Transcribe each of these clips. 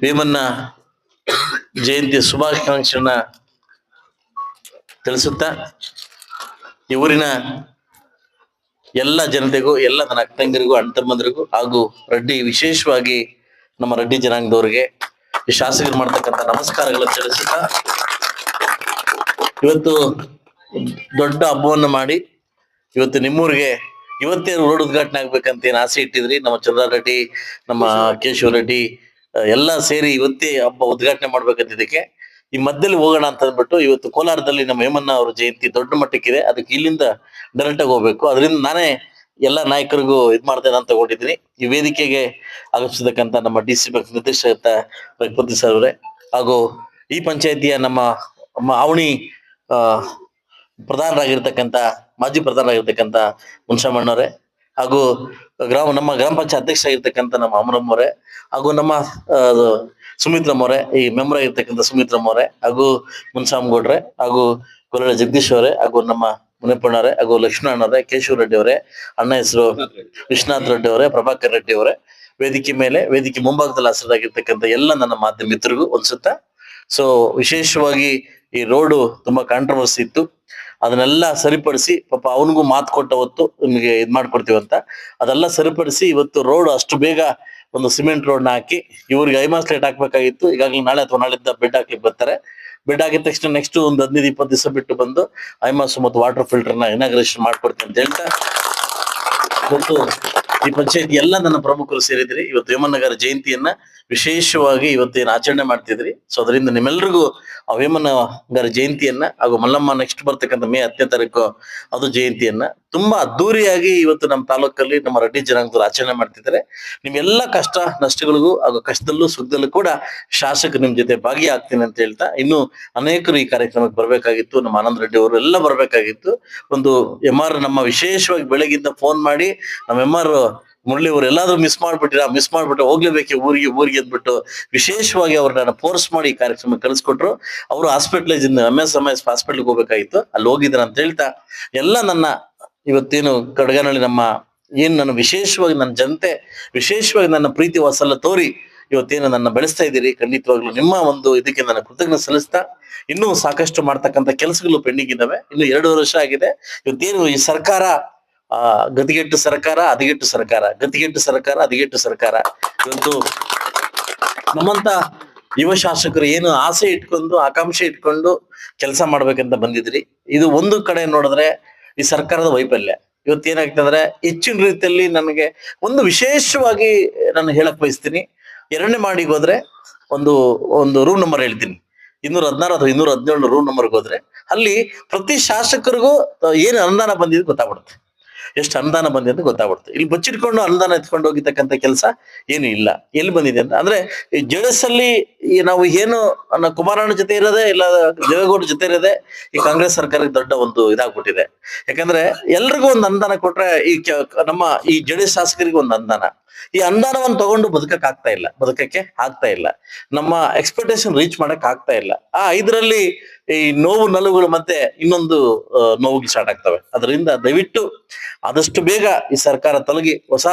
ಭೀಮನ್ನ ಜಯಂತಿ ಶುಭಾಕಾಂಕ್ಷೆಯನ್ನ ತಿಳಿಸುತ್ತಾ ಈ ಊರಿನ ಎಲ್ಲ ಜನತೆಗೂ, ಎಲ್ಲ ನನ್ನ ಅಕ್ಕಂಗರಿಗೂ ಅಣ್ಣ ಹಾಗೂ ರೆಡ್ಡಿ ವಿಶೇಷವಾಗಿ ನಮ್ಮ ರೆಡ್ಡಿ ಜನಾಂಗದವ್ರಿಗೆ ಈ ಶಾಸಕರು ಮಾಡ್ತಕ್ಕಂಥ ನಮಸ್ಕಾರಗಳನ್ನು ತಿಳಿಸುತ್ತಾ ಇವತ್ತು ದೊಡ್ಡ ಹಬ್ಬವನ್ನು ಮಾಡಿ ಇವತ್ತು ನಿಮ್ಮೂರಿಗೆ ಇವತ್ತೇ ರೋಡ್ ಉದ್ಘಾಟನೆ ಆಗ್ಬೇಕಂತ ಏನು ಆಸೆ ಇಟ್ಟಿದ್ರಿ? ನಮ್ಮ ಚಂದ್ರ ರೆಡ್ಡಿ, ನಮ್ಮ ಕೇಶವ ರೆಡ್ಡಿ ಎಲ್ಲ ಸೇರಿ ಇವತ್ತೇ ಹಬ್ಬ ಉದ್ಘಾಟನೆ ಮಾಡ್ಬೇಕಂತಿದ್ದಕ್ಕೆ ಈ ಮಧ್ಯದಲ್ಲಿ ಹೋಗೋಣ ಅಂತ ಅಂದ್ಬಿಟ್ಟು ಇವತ್ತು ಕೋಲಾರದಲ್ಲಿ ನಮ್ಮ ಹೇಮಣ್ಣ ಅವ್ರ ಜಯಂತಿ ದೊಡ್ಡ ಮಟ್ಟಕ್ಕಿದೆ. ಅದಕ್ಕೆ ಇಲ್ಲಿಂದ ಡೈರೆಕ್ಟ್ ಆಗಿ ಹೋಗ್ಬೇಕು. ಅದರಿಂದ ನಾನೇ ಎಲ್ಲ ನಾಯಕರಿಗೂ ಇದ್ ಮಾಡ್ತೇನೆ ಅಂತ ತಗೊಂಡಿದ್ದೀನಿ. ಈ ವೇದಿಕೆಗೆ ಆಗಮಿಸತಕ್ಕಂತ ನಮ್ಮ ಡಿ ಸಿ ಬ್ಯಾಂಕ್ ನಿರ್ದೇಶಕ ರಘುಪತಿ ಸರ್ ಅವರೇ ಹಾಗೂ ಈ ಪಂಚಾಯತಿಯ ನಮ್ಮ ಅವಣಿ ಆವಣಿ ಪ್ರಧಾನರಾಗಿರ್ತಕ್ಕಂಥ ಮಾಜಿ ಪ್ರಧಾನರಾಗಿರ್ತಕ್ಕಂಥ ಮುನ್ಸಮ್ಮಣ್ಣವರೇ ಹಾಗೂ ಗ್ರಾಮ, ನಮ್ಮ ಗ್ರಾಮ ಪಂಚಾಯತ್ ಅಧ್ಯಕ್ಷರಾಗಿರ್ತಕ್ಕಂಥ ನಮ್ಮ ಅಮರಮ್ಮವರೇ ಹಾಗೂ ನಮ್ಮ ಸುಮಿತ್ರ ಸುಮಿತ್ರಮ್ಮವರೇ ಈ ಮೆಂಬರ್ ಆಗಿರ್ತಕ್ಕಂಥ ಸುಮಿತ್ರಮ್ಮವರೇ ಹಾಗೂ ಮುನ್ಸಾಮ್ಗೌಡ್ರೆ ಹಾಗೂ ಕೊರಳ ಜಗದೀಶ್ ಅವರೇ ಹಾಗೂ ನಮ್ಮ ಮುನಿಪಣ್ಣವ್ರೆ ಹಾಗೂ ಲಕ್ಷ್ಮಣಣ್ಣವರೇ ಕೇಶವ ರೆಡ್ಡಿ ಅವರೇ, ಅಣ್ಣ ಹೆಸರು ವಿಶ್ವನಾಥ್ ರೆಡ್ಡಿ ಅವರೇ, ಪ್ರಭಾಕರ್ ರೆಡ್ಡಿ ಅವರೇ, ವೇದಿಕೆ ಮೇಲೆ, ವೇದಿಕೆ ಮುಂಭಾಗದಲ್ಲಿ ಹಸಿರಾಗಿರ್ತಕ್ಕಂಥ ಎಲ್ಲ ನನ್ನ ಮಾಧ್ಯಮ ಮಿತ್ರರಿಗೂ ಒಂದ್ಸುತ್ತ. ಸೊ ವಿಶೇಷವಾಗಿ ಈ ರೋಡು ತುಂಬಾ ಕಾಂಟ್ರವರ್ಸಿ ಇತ್ತು. ಅದನ್ನೆಲ್ಲ ಸರಿಪಡಿಸಿ, ಪಾಪ ಅವನಿಗೂ ಮಾತು ಕೊಟ್ಟ ಹೊತ್ತು ನಿಮಗೆ ಇದು ಮಾಡ್ಕೊಡ್ತೀವಿ ಅಂತ. ಅದೆಲ್ಲ ಸರಿಪಡಿಸಿ ಇವತ್ತು ರೋಡ್ ಅಷ್ಟು ಬೇಗ ಒಂದು ಸಿಮೆಂಟ್ ರೋಡ್ನ ಹಾಕಿ, ಇವ್ರಿಗೆ ಐಮಾಸ್ ಲೇಟ್ ಹಾಕ್ಬೇಕಾಗಿತ್ತು. ಈಗಾಗಲೇ ನಾಳೆ ಅಥವಾ ನಾಳಿದ್ದ ಬೆಡ್ ಹಾಕ್ಲಿಕ್ಕೆ ಬರ್ತಾರೆ. ಬೆಡ್ ಹಾಕಿದ ತಕ್ಷಣ ನೆಕ್ಸ್ಟ್ ಒಂದು ಹದಿನೈದು, ಇಪ್ಪತ್ತು ದಿವಸ ಬಿಟ್ಟು ಬಂದು ಐಮಾಸ್ ಮತ್ತು ವಾಟರ್ ಫಿಲ್ಟರ್ನ ಇನಾಗ್ರೇಷನ್ ಮಾಡ್ಕೊಡ್ತೀನಿ ಅಂತ ಹೇಳ್ತಾ ಇವತ್ತು ಈ ಪಂಚಾಯತ್ ಎಲ್ಲ ನನ್ನ ಪ್ರಮುಖರು ಸೇರಿದ್ರಿ. ಇವತ್ತು ವೇಮನ್ನಗರ ಜಯಂತಿಯನ್ನ ವಿಶೇಷವಾಗಿ ಇವತ್ತೇನು ಆಚರಣೆ ಮಾಡ್ತಿದ್ರಿ. ಸೊ ಅದರಿಂದ ನಿಮ್ಮೆಲ್ರಿಗೂ ಆ ವೇಮನ್ನಗರ ಜಯಂತಿಯನ್ನ ಹಾಗೂ ಮಲ್ಲಮ್ಮ ನೆಕ್ಸ್ಟ್ ಬರ್ತಕ್ಕಂಥ ಮೇ ಹತ್ತನೇ ತಾರೀಕು ಅದು ಜಯಂತಿಯನ್ನ ತುಂಬಾ ಅದ್ದೂರಿಯಾಗಿ ಇವತ್ತು ನಮ್ಮ ತಾಲೂಕಲ್ಲಿ ನಮ್ಮ ರೆಡ್ಡಿ ಜನಾಂಗದವರು ಆಚರಣೆ ಮಾಡ್ತಿದ್ದಾರೆ. ನಿಮ್ಮೆಲ್ಲ ಕಷ್ಟ, ನಷ್ಟಗಳಿಗೂ ಹಾಗೂ ಕಷ್ಟದಲ್ಲೂ, ಸುಖದಲ್ಲೂ ಕೂಡ ಶಾಸಕರು ನಿಮ್ ಜೊತೆ ಭಾಗಿಯಾಗ್ತೀನಿ ಅಂತ ಹೇಳ್ತಾ, ಇನ್ನು ಅನೇಕರು ಈ ಕಾರ್ಯಕ್ರಮಕ್ಕೆ ಬರಬೇಕಾಗಿತ್ತು. ನಮ್ಮ ಆನಂದ್ ರೆಡ್ಡಿ ಅವರು ಎಲ್ಲ ಬರ್ಬೇಕಾಗಿತ್ತು. ಒಂದು ಎಂ ಆರ್ ನಮ್ಮ ವಿಶೇಷವಾಗಿ ಬೆಳಗಿಂದ ಫೋನ್ ಮಾಡಿ, ನಮ್ಮ ಎಂ ಆರ್ ಮುರಳಿ ಅವ್ರು ಎಲ್ಲಾದ್ರೂ ಮಿಸ್ ಮಾಡ್ಬಿಟ್ಟಿರ ಮಿಸ್ ಮಾಡ್ಬಿಟ್ಟು ಹೋಗ್ಲೇಬೇಕು ಊರಿಗೆ ಊರಿಗೆ ಅಂದ್ಬಿಟ್ಟು ವಿಶೇಷವಾಗಿ ಅವ್ರನ್ನ ಫೋರ್ಸ್ ಮಾಡಿ ಈ ಕಾರ್ಯಕ್ರಮ ಕಳಿಸ್ಕೊಟ್ರು. ಅವರು ಹಾಸ್ಪಿಟ್ಲೇಜ್ ಎಂ ಎಸ್ ಎಂ ಎಸ್ ಹಾಸ್ಪಿಟ್ಲ್ಗೆ ಹೋಗ್ಬೇಕಾಗಿತ್ತು. ಅಲ್ಲಿ ಹೋಗಿದ್ದಾರೆ ಅಂತ ಹೇಳ್ತಾ, ಎಲ್ಲ ನನ್ನ ಇವತ್ತೇನು ಕಡಗನಳ್ಳಿ ನಮ್ಮ ಏನು ನನ್ನ ವಿಶೇಷವಾಗಿ ನನ್ನ ಜನತೆ, ವಿಶೇಷವಾಗಿ ನನ್ನ ಪ್ರೀತಿ ವಾಸಲ್ಲ ತೋರಿ ಇವತ್ತೇನು ನನ್ನ ಬೆಳೆಸ್ತಾ ಇದ್ದೀರಿ, ಖಂಡಿತವಾಗ್ಲೂ ನಿಮ್ಮ ಒಂದು ಇದಕ್ಕೆ ನನ್ನ ಕೃತಜ್ಞತೆ ಸಲ್ಲಿಸ್ತಾ ಇನ್ನೂ ಸಾಕಷ್ಟು ಮಾಡ್ತಕ್ಕಂಥ ಕೆಲಸಗಳು ಪೆಂಡಿಂಗ್ ಇದ್ದಾವೆ ಇನ್ನು ಎರಡೂವರೆ ವರ್ಷ ಆಗಿದೆ. ಇವತ್ತೇನು ಈ ಸರ್ಕಾರ, ಆ, ಗತಿಗೆಟ್ಟು ಸರ್ಕಾರ ಹದಗೆಟ್ಟು ಸರ್ಕಾರ, ಗತಿಗೆಟ್ಟು ಸರ್ಕಾರ ಹದಗೆಟ್ಟು ಸರ್ಕಾರ. ಇವತ್ತು ನಮ್ಮಂತ ಯುವ ಶಾಸಕರು ಏನು ಆಸೆ ಇಟ್ಕೊಂಡು, ಆಕಾಂಕ್ಷೆ ಇಟ್ಕೊಂಡು ಕೆಲಸ ಮಾಡ್ಬೇಕಂತ ಬಂದಿದ್ರಿ. ಇದು ಒಂದು ಕಡೆ ನೋಡಿದ್ರೆ ಈ ಸರ್ಕಾರದ ವೈಫಲ್ಯ. ಇವತ್ತು ಏನಾಗ್ತದೆ ಅಂದ್ರೆ ಹೆಚ್ಚಿನ ರೀತಿಯಲ್ಲಿ ನನಗೆ ಒಂದು ವಿಶೇಷವಾಗಿ ನಾನು ಹೇಳಕ್ ಬಯಸ್ತೀನಿ. ಎರಡನೇ ಮಾಡಿಗೆ ಹೋದ್ರೆ ಒಂದು ಒಂದು ರೂಮ್ ನಂಬರ್ ಹೇಳ್ತೀನಿ. ಇನ್ನೂರ ಹದಿನಾರು ಅಥವಾ ಇನ್ನೂರ ಹದಿನೇಳು ರೂಮ್ ನಂಬರ್ಗೆ ಹೋದ್ರೆ ಅಲ್ಲಿ ಪ್ರತಿ ಶಾಸಕರಿಗೂ ಏನು ಅನುದಾನ ಬಂದಿದ್ದು ಗೊತ್ತಾಗ್ಬಿಡುತ್ತೆ. ಎಷ್ಟು ಅನುದಾನ ಬಂದಿದೆ ಅಂತ ಗೊತ್ತಾಗ್ಬಿಡ್ತು ಇಲ್ಲಿ ಬಚ್ಚಿಟ್ಕೊಂಡು ಅನುದಾನ ಎತ್ಕೊಂಡು ಹೋಗಿರ್ತಕ್ಕಂಥ ಕೆಲಸ ಏನು ಇಲ್ಲ. ಎಲ್ಲಿ ಬಂದಿದೆ ಅಂತ? ಅಂದ್ರೆ ಈ ಜೆಡಿಎಸ್ ಅಲ್ಲಿ ನಾವು ಏನು ಕುಮಾರಣ್ಣ ಜೊತೆ ಇರೋದೇ ಇಲ್ಲ, ದೇವೇಗೌಡ ಜೊತೆ ಇರೋದೇ ಈ ಕಾಂಗ್ರೆಸ್ ಸರ್ಕಾರಕ್ಕೆ ದೊಡ್ಡ ಒಂದು ಇದಾಗ್ಬಿಟ್ಟಿದೆ. ಯಾಕಂದ್ರೆ ಎಲ್ರಿಗೂ ಒಂದು ಅನುದಾನ ಕೊಟ್ರೆ ಈ ನಮ್ಮ ಈ ಜೆಡಿಎಸ್ ಶಾಸಕರಿಗೆ ಒಂದು ಅನುದಾನ. ಈ ಅನುದಾನವನ್ನು ತಗೊಂಡು ಬದುಕಕ್ ಆಗ್ತಾ ಇಲ್ಲ, ಬದುಕಕ್ಕೆ ಆಗ್ತಾ ಇಲ್ಲ. ನಮ್ಮ ಎಕ್ಸ್ಪೆಕ್ಟೇಷನ್ ರೀಚ್ ಮಾಡಕ್ ಆಗ್ತಾ ಇಲ್ಲ. ಆ ಐದರಲ್ಲಿ ಈ ನೋವು ನಲುಗಳು ಮತ್ತೆ ಇನ್ನೊಂದು ನೋವುಗಳು ಸ್ಟಾರ್ಟ್ ಆಗ್ತವೆ. ಅದರಿಂದ ದಯವಿಟ್ಟು ಆದಷ್ಟು ಬೇಗ ಈ ಸರ್ಕಾರ ತೊಲಗಿ, ಹೊಸ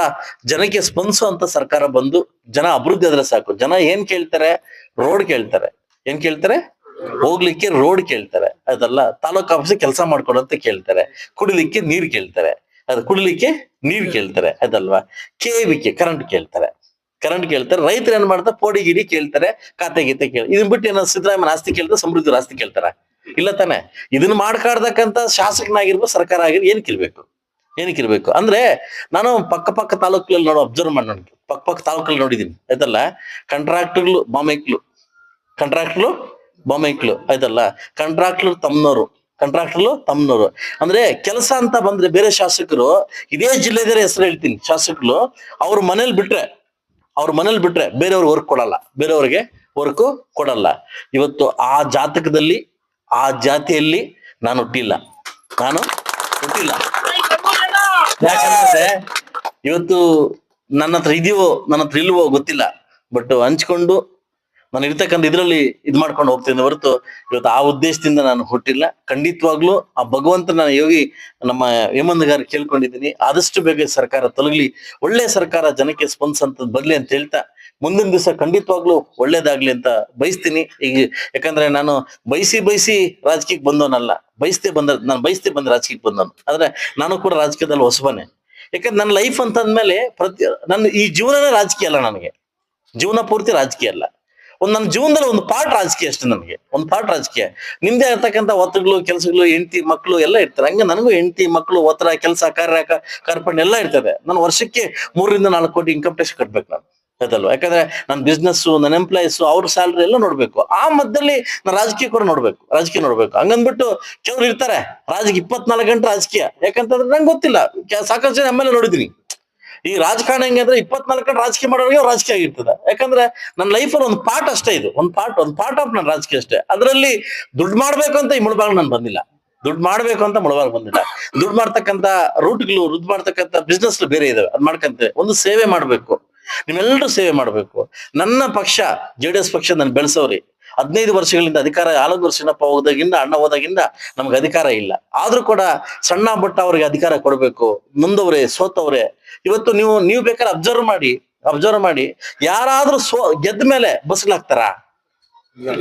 ಜನಕ್ಕೆ ಸ್ಪಂದಿಸುವಂತ ಸರ್ಕಾರ ಬಂದು ಜನ ಅಭಿವೃದ್ಧಿ ಆದ್ರೆ ಸಾಕು. ಜನ ಏನ್ ಕೇಳ್ತಾರೆ? ರೋಡ್ ಕೇಳ್ತಾರೆ. ಏನ್ ಕೇಳ್ತಾರೆ? ಹೋಗ್ಲಿಕ್ಕೆ ರೋಡ್ ಕೇಳ್ತಾರೆ. ಅದಲ್ಲ ತಾಲೂಕು ಆಫೀಸ್ ಕೆಲಸ ಮಾಡ್ಕೊಡಂತ ಕೇಳ್ತಾರೆ. ಕುಡಿಲಿಕ್ಕೆ ನೀರ್ ಕೇಳ್ತಾರೆ. ಅದು ಕುಡಿಲಿಕ್ಕೆ ನೀರ್ ಕೇಳ್ತಾರೆ ಅದಲ್ವಾ? ಕೆ ಕರೆಂಟ್ ಕೇಳ್ತಾರೆ. ಕರೆಂಟ್ ಕೇಳ್ತಾರೆ ರೈತರು ಏನ್ ಮಾಡ್ತಾರೆ? ಪೋಡಿಗಿರಿ ಕೇಳ್ತಾರೆ ಖಾತೆ ಗೀತೆ ಕೇಳಿ ಇದನ್ ಬಿಟ್ಟು ಏನೋ ಸಿದ್ದರಾಮಯ್ಯ ಆಸ್ತಿ ಕೇಳ್ತಾರೆ ಸಮೃದ್ಧಿ ಆಸ್ತಿ ಕೇಳ್ತಾರ? ಇಲ್ಲ ತಾನೆ. ಇದನ್ನ ಮಾಡ್ಕಾಡ್ತಕ್ಕಂತ ಶಾಸಕನಾಗಿರ್ಬೋದು ಸರ್ಕಾರ ಆಗಿರ್ಬೋದು ಏನ್ ಕೇಳ್ಬೇಕು? ಏನಕ್ಕೆ ಇರ್ಬೇಕು ಅಂದ್ರೆ ನಾನು ಪಕ್ಕ ಪಕ್ಕ ತಾಲೂಕಲ್ಲಿ ನೋಡೋ ಅಬ್ಸರ್ವ್ ಮಾಡಿ ನೋಡಿ. ಪಕ್ಕ ಪಕ್ಕ ತಾಲೂಕಲ್ಲಿ ನೋಡಿದೀನಿ. ಆಯ್ತಲ್ಲ? ಕಾಂಟ್ರಾಕ್ಟರ್ಗಳು ಬಾಮೈಕ್ಲು ಕಾಂಟ್ರಾಕ್ಟ್ರು ಬಾಮೈಕ್ಲು ಆಯ್ತಲ್ಲ? ಕಂಟ್ರಾಕ್ಟರ್ ತಮ್ಮನವರು ಕಾಂಟ್ರಾಕ್ಟರ್ಲು ತಮ್ಮನವರು. ಅಂದ್ರೆ ಕೆಲಸ ಅಂತ ಬಂದ್ರೆ ಬೇರೆ ಶಾಸಕರು, ಇದೇ ಜಿಲ್ಲೆದರ ಹೆಸರು ಹೇಳ್ತೀನಿ ಶಾಸಕರು, ಅವ್ರ ಮನೇಲಿ ಬಿಟ್ರೆ, ಅವ್ರ ಮನೇಲಿ ಬಿಟ್ರೆ ಬೇರೆಯವ್ರಿಗೆ ವರ್ಕ್ ಕೊಡಲ್ಲ. ಬೇರೆಯವ್ರಿಗೆ ವರ್ಕ್ ಕೊಡಲ್ಲ. ಇವತ್ತು ಆ ಜಾತಕದಲ್ಲಿ, ಆ ಜಾತಿಯಲ್ಲಿ ನಾನು ಹುಟ್ಟಿಲ್ಲ. ನಾನು ಹುಟ್ಟಿಲ್ಲ. ಯಾಕಂದ್ರೆ ಇವತ್ತು ನನ್ನ ಹತ್ರ ಇದೆಯೋ ನನ್ನ ಹತ್ರ ಇಲ್ವೋ ಗೊತ್ತಿಲ್ಲ. ಬಟ್ ಹಂಚ್ಕೊಂಡು ನಾನು ಇರ್ತಕ್ಕಂಥ ಇದರಲ್ಲಿ ಇದ್ ಮಾಡ್ಕೊಂಡು ಹೋಗ್ತೀನಿ ಹೊರತು ಇವತ್ತು ಆ ಉದ್ದೇಶದಿಂದ ನಾನು ಹುಟ್ಟಿಲ್ಲ. ಖಂಡಿತವಾಗ್ಲೂ ಆ ಭಗವಂತ ನಾನು ಯೋಗಿ ನಮ್ಮ ಹೇಮಂದ್ಗಾರ್ ಕೇಳ್ಕೊಂಡಿದ್ದೀನಿ. ಆದಷ್ಟು ಬೇಗ ಸರ್ಕಾರ ತೊಲಗಲಿ. ಒಳ್ಳೆ ಸರ್ಕಾರ ಜನಕ್ಕೆ ಸ್ಪಂದಿಸಂತದ್ ಬರ್ಲಿ ಅಂತ ಹೇಳ್ತಾ, ಮುಂದಿನ ದಿವಸ ಖಂಡಿತವಾಗ್ಲೂ ಒಳ್ಳೇದಾಗ್ಲಿ ಅಂತ ಬಯಸ್ತೀನಿ. ಈಗ ಯಾಕಂದ್ರೆ ನಾನು ಬಯಸಿ ಬಯಸಿ ರಾಜಕೀಯಕ್ಕೆ ಬಂದವನಲ್ಲ. ಬಯಸ್ತೆ ಬಂದ, ನಾನು ಬಯಸ್ತೆ ಬಂದ ರಾಜಕೀಯಕ್ಕೆ ಬಂದವನು. ಆದ್ರೆ ನಾನು ಕೂಡ ರಾಜಕೀಯದಲ್ಲಿ ಹೊಸಬನೇ. ಯಾಕಂದ್ರೆ ನನ್ನ ಲೈಫ್ ಅಂತ ಅಂದ್ಮೇಲೆ ಪ್ರತಿ, ನನ್ನ ಈ ಜೀವನನೇ ರಾಜಕೀಯ ಅಲ್ಲ ನನಗೆ. ಜೀವನ ಪೂರ್ತಿ ರಾಜಕೀಯ ಅಲ್ಲ. ಒಂದು ನನ್ನ ಜೀವನದಲ್ಲಿ ಒಂದು ಪಾರ್ಟ್ ರಾಜಕೀಯ ಅಷ್ಟೇ ನನಗೆ. ಒಂದು ಪಾರ್ಟ್ ರಾಜಕೀಯ. ನಿಮ್ದೇ ಇರ್ತಕ್ಕಂಥ ಒತ್ತಡಗಳು ಕೆಲಸಗಳು, ಹೆಂಡತಿ ಮಕ್ಕಳು ಎಲ್ಲ ಇರ್ತಾರೆ ಹಂಗೆ ನನಗೂ ಹೆಂಡತಿ ಮಕ್ಕಳು ಒತ್ತಡ ಕೆಲಸ, ಕಾರ್ಯ ಕಾರ್ಪಣ್ಯ ಎಲ್ಲ ಇರ್ತದೆ. ನಾನು ವರ್ಷಕ್ಕೆ ಮೂರರಿಂದ ನಾಲ್ಕು ಕೋಟಿ ಇನ್ಕಮ್ ಟ್ಯಾಕ್ಸ್ ಕಟ್ಬೇಕು ನಾನು. ಆಯ್ತಲ್ವಾ ಯಾಕಂದ್ರೆ ನನ್ನ ಬಿಸ್ನೆಸ್ ನನ್ನ ಎಂಪ್ಲಾಯೀಸ್ ಅವ್ರ ಸ್ಯಾಲ್ರಿ ಎಲ್ಲ ನೋಡ್ಬೇಕು. ಆ ಮಧ್ಯದಲ್ಲಿ ನಾನು ರಾಜಕೀಯ ಕೂಡ ನೋಡ್ಬೇಕು. ರಾಜಕೀಯ ನೋಡ್ಬೇಕು. ಹಂಗಂದ್ಬಿಟ್ಟು ಕೆಲವ್ರು ಇರ್ತಾರೆ. ರಾಜಕೀಯ ಇಪ್ಪತ್ನಾಲ್ಕು ಗಂಟೆ ರಾಜಕೀಯ. ಯಾಕಂತಂದ್ರೆ ನಂಗೆ ಗೊತ್ತಿಲ್ಲ. ಸಾಕಷ್ಟು ಎಂ ಎಲ್ ನೋಡಿದೀನಿ ಈ ರಾಜಕಾರಣ ಹೆಂಗೆ ಅಂದ್ರೆ ಇಪ್ಪತ್ನಾಲ್ಕು ಗಂಟೆ ರಾಜಕೀಯ ಮಾಡೋರಿಗೆ ರಾಜಕೀಯ ಆಗಿರ್ತದೆ. ಯಾಕಂದ್ರೆ ನನ್ನ ಲೈಫಲ್ಲಿ ಒಂದು ಪಾರ್ಟ್ ಅಷ್ಟೇ ಇದು. ಒಂದು ಪಾರ್ಟ್ ಒಂದು ಪಾರ್ಟ್ ಆಫ್ ನನ್ನ ರಾಜಕೀಯ ಅಷ್ಟೇ. ಅದರಲ್ಲಿ ದುಡ್ಡು ಮಾಡ್ಬೇಕು ಅಂತ ಈ ಮುಳಬಾಗ್ ನಾನು ಬಂದಿಲ್ಲ. ದುಡ್ಡು ಮಾಡ್ಬೇಕು ಅಂತ ಮುಳಬಾಗ್ ಬಂದಿಲ್ಲ. ದುಡ್ಡು ಮಾಡ್ತಕ್ಕಂಥ ರೂಟ್ಗಳು ದುಡ್ಡು ಮಾಡ್ತಕ್ಕಂಥ ಬಿಸ್ನೆಸ್ ಬೇರೆ ಇದಾವೆ. ಅದ್ ಮಾಡ್ಕಂತೆ ಒಂದು ಸೇವೆ ಮಾಡ್ಬೇಕು. ನಿಮ್ಮೆಲ್ಲರೂ ಸೇವೆ ಮಾಡ್ಬೇಕು. ನನ್ನ ಪಕ್ಷ ಜೆ ಡಿ ಎಸ್ ಪಕ್ಷ ನಾನು ಬೆಳೆಸೋರಿ ಹದಿನೈದು ವರ್ಷಗಳಿಂದ ಅಧಿಕಾರ ಆಲೂರು ಸಿನಪ್ಪ ಹೋದಾಗಿಂದ, ಅಣ್ಣ ಹೋದಾಗಿಂದ ನಮ್ಗೆ ಅಧಿಕಾರ ಇಲ್ಲ. ಆದ್ರೂ ಕೂಡ ಸಣ್ಣ ಬಟ್ಟ ಅವ್ರಿಗೆ ಅಧಿಕಾರ ಕೊಡಬೇಕು. ಮುಂದವ್ರೆ, ಸೋತವ್ರೆ. ಇವತ್ತು ನೀವು ನೀವು ಬೇಕಾದ್ರೆ ಅಬ್ಸರ್ವ್ ಮಾಡಿ ಅಬ್ಸರ್ವ್ ಮಾಡಿ. ಯಾರಾದ್ರೂ ಸೋ, ಗೆದ್ದ ಮೇಲೆ ಬಸ್ಲಾಗ್ತಾರ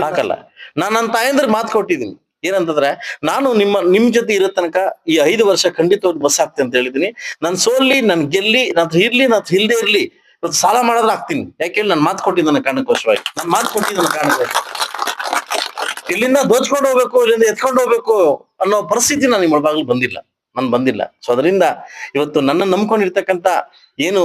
ಹಾಕಲ್ಲ. ನಾನು ನನ್ನ ತಾಯಂದ್ರೆ ಮಾತು ಕೊಟ್ಟಿದ್ದೀನಿ ಏನಂತಂದ್ರೆ, ನಾನು ನಿಮ್ಮ, ನಿಮ್ ಜೊತೆ ಇರೋ ತನಕ ಈ ಐದು ವರ್ಷ ಖಂಡಿತವಾಗಿ ಬಸ್ ಆಗ್ತೀನಿ ಅಂತ ಹೇಳಿದೀನಿ. ನನ್ ಸೋಲ್ಲಿ, ನನ್ ಗೆಲ್ಲಿ, ನಾನು ಇರ್ಲಿ ನಾನು ಇಲ್ದೇ ಇರ್ಲಿ. ಇವತ್ತು ಸಾಲ ಮಾಡಿದ್ರೆ ಹಾಕ್ತೀನಿ. ಯಾಕೆ ನಾನು ಮಾತು ಕೊಟ್ಟಿದ್ದಾನೆ ಕಾರಣಕ್ಕೋಸ್ಕರವಾಗಿ. ನಾನು ಮಾತು ಕೊಟ್ಟಿದ್ದಾನೆ ಕಾರಣಕ್ಕೋಸ್ಕರ ಇಲ್ಲಿಂದ ದೋಚ್ಕೊಂಡು ಹೋಗ್ಬೇಕು, ಇಲ್ಲಿಂದ ಎತ್ಕೊಂಡು ಹೋಗ್ಬೇಕು ಅನ್ನೋ ಪರಿಸ್ಥಿತಿ ನಾನು ನಿಮ್ಮ ಬಂದಿಲ್ಲ. ನಾನು ಬಂದಿಲ್ಲ. ಸೊ ಅದರಿಂದ ಇವತ್ತು ನನ್ನ ನಂಬ್ಕೊಂಡಿರ್ತಕ್ಕಂಥ ಏನು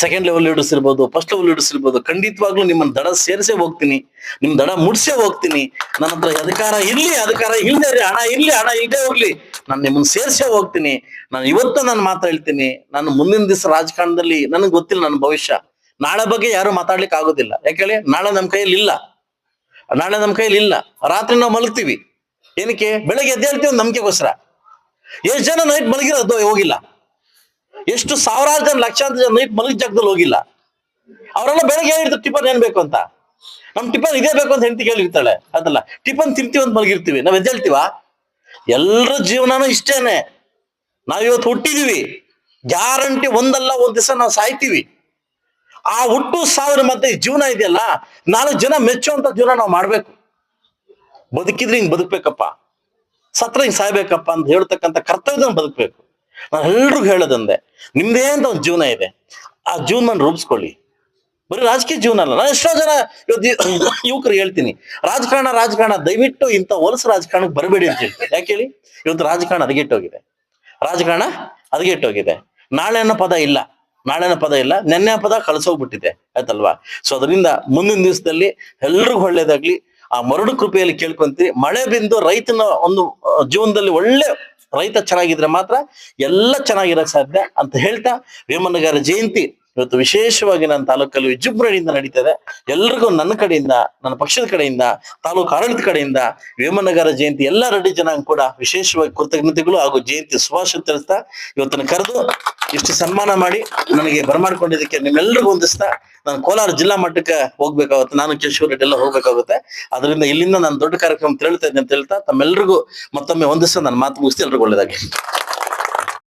ಸೆಕೆಂಡ್ ಲೆವೆಲ್ ಲೀಡರ್ಸ್ ಇರ್ಬೋದು ಫಸ್ಟ್ ಲೆವೆಲ್ ಲೀಡರ್ಸ್ ಇರ್ಬೋದು, ಖಂಡಿತವಾಗ್ಲೂ ನಿಮ್ಮನ್ನ ದಡ ಸೇರಿಸೇ ಹೋಗ್ತೀನಿ, ನಿಮ್ ದಡ ಮುಡ್ಸೇ ಹೋಗ್ತೀನಿ. ನನ್ನ ಹತ್ರ ಅಧಿಕಾರ ಇರ್ಲಿ, ಅಧಿಕಾರ ಇಲ್ಲದೆ ಹಣ ಇರ್ಲಿ, ಹಣ ಇಲ್ಲದೆ ಹೋಗ್ಲಿ, ನಾನು ನಿಮ್ಮನ್ನ ಸೇರಿಸೇ ಹೋಗ್ತೀನಿ. ನಾನು ಇವತ್ತು ನಾನು ಮಾತಾಡ್ತೀನಿ ಹೇಳ್ತೀನಿ, ನಾನು ಮುಂದಿನ ದಿವಸ ರಾಜಕಾರಣದಲ್ಲಿ ನನಗೆ ಗೊತ್ತಿಲ್ಲ ನನ್ನ ಭವಿಷ್ಯ. ನಾಳೆ ಬಗ್ಗೆ ಯಾರು ಮಾತಾಡ್ಲಿಕ್ಕೆ ಆಗೋದಿಲ್ಲ. ಯಾಕೇಳಿ ನಾಳೆ ನಮ್ಮ ಕೈಯಲ್ಲಿ ಇಲ್ಲ. ನಾಳೆ ನಮ್ಮ ಕೈಯಲ್ಲಿ ಇಲ್ಲ. ರಾತ್ರಿ ನಾವು ಮಲಗ್ತೀವಿ. ಏನಕ್ಕೆ? ಬೆಳಗ್ಗೆ ಎದ್ದೇಳ್ತೀವಿ ಒಂದು ನಂಬಿಕೆಗೋಸ್ಕರ. ಎಷ್ಟು ಜನ ನೈಟ್ ಮಲಗಿರೋದು? ಹೋಗಿಲ್ಲ. ಎಷ್ಟು ಸಾವಿರಾರು ಜನ, ಲಕ್ಷಾಂತರ ಜನ ನೈಟ್ ಮಲಗಿದ ಜಾಗದಲ್ಲಿ ಹೋಗಿಲ್ಲ. ಅವರೆಲ್ಲ ಬೆಳಗ್ಗೆ ಹೇಳಿರ್ತಾರೆ ಟಿಫನ್ ಏನ್ ಬೇಕು ಅಂತ? ನಮ್ ಟಿಫನ್ ಇದೇ ಬೇಕು ಅಂತ ಹೆಂಡತಿ ಕೇಳಿರ್ತಾಳೆ. ಅದಲ್ಲ, ಟಿಫನ್ ತಿಂತೀವಿ ಅಂತ ಮಲಗಿರ್ತೀವಿ. ನಾವ್ ಎದ್ದೇಳ್ತೀವ ಎಲ್ರ ಜೀವನನೂ ಇಷ್ಟೇನೆ. ನಾವು ಇವತ್ತು ಹುಟ್ಟಿದೀವಿ. ಗ್ಯಾರಂಟಿ ಒಂದಲ್ಲ, ಒಂದ್ ದಿವಸ ನಾವು ಸಾಯ್ತೀವಿ. ಆ ಹುಟ್ಟು ಸಾವಿರ ಮತ್ತೆ ಜೀವನ ಇದೆಯಲ್ಲ, ನಾಲ್ಕು ಜನ ಮೆಚ್ಚುವಂತ ಜೀವನ ನಾವು ಮಾಡ್ಬೇಕು. ಬದುಕಿದ್ರೆ ಹಿಂಗ್ ಬದುಕ್ಬೇಕಪ್ಪ. ಸತ್ರ ಹಿಂಗ್ ಸಾಯ್ಬೇಕಪ್ಪ ಅಂತ ಹೇಳ್ತಕ್ಕಂಥ ಕರ್ತವ್ಯದ ಬದುಕ್ಬೇಕು. ನಾನು ಎಲ್ರಿಗೂ ಹೇಳೋದಂದೆ, ನಿಮ್ದೇ ಅಂತ ಒಂದು ಜೀವನ ಇದೆ. ಆ ಜೀವನ ರೂಪಿಸ್ಕೊಳ್ಳಿ. ಬರೀ ರಾಜಕೀಯ ಜೀವನ ಅಲ್ಲ, ನಾನು ಎಷ್ಟೋ ಜನ ಯುವಕರು ಹೇಳ್ತೀನಿ, ರಾಜಕಾರಣ ರಾಜಕಾರಣ, ದಯವಿಟ್ಟು ಇಂಥ ಹೊಲಸು ರಾಜಕಾರಣಕ್ಕೆ ಬರಬೇಡಿ ಅಂತ ಹೇಳ್ತೀನಿ. ಯಾಕೆ ಹೇಳಿ? ಇವತ್ತು ರಾಜಕಾರಣ ಹದಗೆಟ್ಟೋಗಿದೆ. ರಾಜಕಾರಣ ಹದಗೆಟ್ಟೋಗಿದೆ. ನಾಳೆ ಅನ್ನೋ ಪದ ಇಲ್ಲ ನಾಳೆ ಅನ್ನೋ ಪದ ಇಲ್ಲ, ನೆನ್ನೆ ಪದ ಕಳಿಸೋಗ್ಬಿಟ್ಟಿದೆ, ಆಯ್ತಲ್ವಾ? ಸೊ ಅದರಿಂದ ಮುಂದಿನ ದಿವಸದಲ್ಲಿ ಎಲ್ರಿಗೂ ಒಳ್ಳೇದಾಗ್ಲಿ. ಆ ಮರಡು ಕೃಪೆಯಲ್ಲಿ ಕೇಳ್ಕೊಂತೀವಿ ಮಳೆ ಬಿಂದು ರೈತನ ಒಂದು ಜೀವನದಲ್ಲಿ ಒಳ್ಳೆ ರೈತ ಚೆನ್ನಾಗಿದ್ರೆ ಮಾತ್ರ ಎಲ್ಲ ಚೆನ್ನಾಗಿರಕ್ ಸಾಧ್ಯ ಅಂತ ಹೇಳ್ತಾ ವೇಮನಗಾರ ಜಯಂತಿ. ಇವತ್ತು ವಿಶೇಷವಾಗಿ ನನ್ನ ತಾಲೂಕಲ್ಲಿ ವಿಜೃಂಭಣೆಯಿಂದ ನಡೀತದೆ ಎಲ್ರಿಗೂ ನನ್ನ ಕಡೆಯಿಂದ, ನನ್ನ ಪಕ್ಷದ ಕಡೆಯಿಂದ, ತಾಲೂಕು ಆಡಳಿತ ಕಡೆಯಿಂದ ವೇಮನಗರ ಜಯಂತಿ ಎಲ್ಲ ರೆಡ್ಡಿ ಜನಾಂಗ ಕೂಡ ವಿಶೇಷವಾಗಿ ಕೃತಜ್ಞತೆಗಳು ಹಾಗೂ ಜಯಂತಿ ಶುಭಾಶಯ ತಿಳಿಸ್ತಾ ಇವತ್ತನ್ನ ಕರೆದು ಇಷ್ಟು ಸನ್ಮಾನ ಮಾಡಿ ನನಗೆ ಬರಮಾಡ್ಕೊಂಡಿದ್ದಕ್ಕೆ ನಿಮ್ಮೆಲ್ಲರಿಗೂ ಹೊಂದಿಸ್ತಾ ನಾನು ಕೋಲಾರ ಜಿಲ್ಲಾ ಮಟ್ಟಕ್ಕೆ ಹೋಗ್ಬೇಕಾಗುತ್ತೆ. ನಾನು ಕೇಶವ ರೆಡ್ಡಿ ಎಲ್ಲ ಹೋಗ್ಬೇಕಾಗುತ್ತೆ. ಅದರಿಂದ ಇಲ್ಲಿಂದ ನಾನು ದೊಡ್ಡ ಕಾರ್ಯಕ್ರಮ ತಿಳ್ತಾ ಇದ್ದೀನಿ ಅಂತ ಹೇಳ್ತಾ ತಮ್ಮೆಲ್ಲರಿಗೂ ಮತ್ತೊಮ್ಮೆ ಹೊಂದಿಸ್ತಾ ನನ್ನ ಮಾತು ಮುಗಿಸ್ತಿ ಎಲ್ರಿಗೂ ಒಳ್ಳೇದಾಗಿ